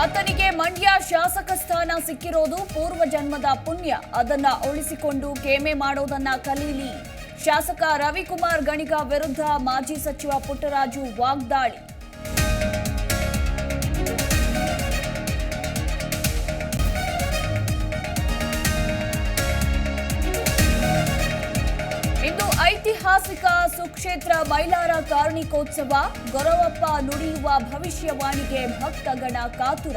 ಆತನಿಗೆ ಮಂಡ್ಯ ಶಾಸಕ ಸ್ಥಾನ ಸಿಕ್ಕಿರೋದು ಪೂರ್ವ ಜನ್ಮದ ಪುಣ್ಯ. ಅದನ್ನ ಉಳಿಸಿಕೊಂಡು ಕೇಮೆ ಮಾಡೋದನ್ನ ಕಲೀಲಿ. ಶಾಸಕ ರವಿಕುಮಾರ್ ಗಣಿಗ ವಿರುದ್ಧ ಮಾಜಿ ಸಚಿವ ಪುಟ್ಟರಾಜು ವಾಗ್ದಾಳಿ. ಐತಿಹಾಸಿಕ ಸುಕ್ಷೇತ್ರ ಮೈಲಾರ ಕಾರ್ಣಿಕೋತ್ಸವ, ಗೊರವಪ್ಪ ನುಡಿಯುವ ಭವಿಷ್ಯವಾಣಿಗೆ ಭಕ್ತಗಣ ಕಾತುರ.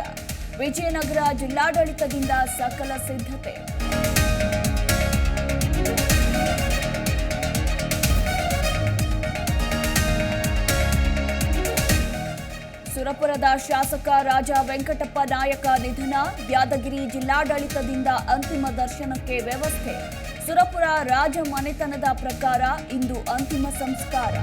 ವಿಜಯನಗರ ಜಿಲ್ಲಾಡಳಿತದಿಂದ ಸಕಲ ಸಿದ್ಧತೆ. ಸುರಪುರದ ಶಾಸಕ ರಾಜ ವೆಂಕಟಪ್ಪ ನಾಯಕ ನಿಧನ, ಯಾದಗಿರಿ ಜಿಲ್ಲಾಡಳಿತದಿಂದ ಅಂತಿಮ ದರ್ಶನಕ್ಕೆ ವ್ಯವಸ್ಥೆ. ಸುರಪುರ ರಾಜ ಮನೆತನದ ಪ್ರಕಾರ ಇಂದು ಅಂತಿಮ ಸಂಸ್ಕಾರ.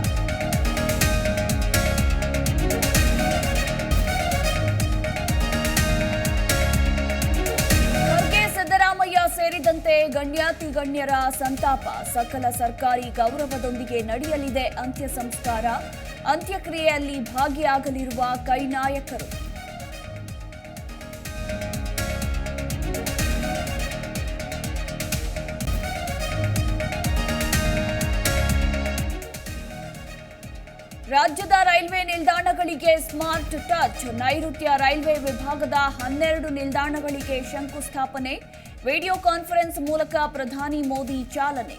ಸಿದ್ದರಾಮಯ್ಯ ಸೇರಿದಂತೆ ಗಣ್ಯಾತಿ ಗಣ್ಯರ ಸಂತಾಪ ಸಕಲ ಸರ್ಕಾರಿ ಗೌರವದೊಂದಿಗೆ ನಡೆಯಲಿದೆ ಅಂತ್ಯ ಸಂಸ್ಕಾರ. ಅಂತ್ಯಕ್ರಿಯೆಯಲ್ಲಿ ಭಾಗಿಯಾಗಲಿರುವ ಕೈ ರಾಜ್ಯದ ರೈಲ್ವೆ ನಿಲ್ದಾಣಗಳಿಗೆ ಸ್ಮಾರ್ಟ್ ಟಚ್ ನೈಋತ್ಯ ರೈಲ್ವೆ ವಿಭಾಗದ ಹನ್ನೆರಡು ನಿಲ್ದಾಣಗಳಿಗೆ ಶಂಕುಸ್ಥಾಪನೆ, ವಿಡಿಯೋ ಕಾನ್ಫರೆನ್ಸ್ ಮೂಲಕ ಪ್ರಧಾನಿ ಮೋದಿ ಚಾಲನೆ.